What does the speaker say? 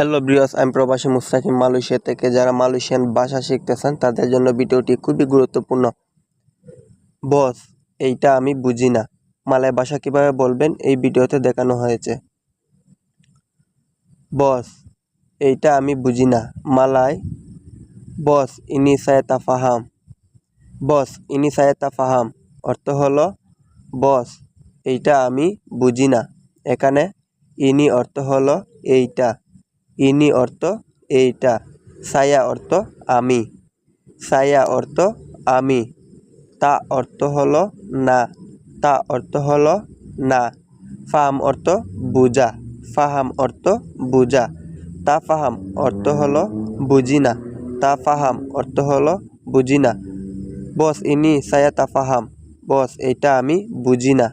Hello ব্রিয়াস আমি প্রবাসী মুস্তাকিম Malaysia থেকে যারা মালয়েশিয়ান ভাষা শিখতেছেন, তাদের জন্য ভিডিওটি খুবই গুরুত্বপূর্ণ। বস এইটা আমি বুঝি না। মালয় ভাষা কীভাবে বলবেন, এই ভিডিওতে দেখানো হয়েছে। বস এইটা আমি বুঝি না। মালায় বস ইনি সায়তা ফাহাম। বস ইনি সায়তা ফাহাম। অর্থ হলো বস এইটা আমি বুঝি না। এখানে ইনি অর্থ হলো, এইটা। ইনি অর্থ, এইটা। সায়া অর্থ, আমি। সায়া অর্থ, আমি। তা অর্থ হলো না। তা অর্থ হলো না। ফাহাম অর্থ বুঝা ফাহাম অর্থ বুঝা তা ফাহাম অর্থ হলো বুঝি না তা ফাহাম অর্থ হলো বুঝি না বস, ইনি সায়া তা ফাহাম। বস এটা আমি বুঝি না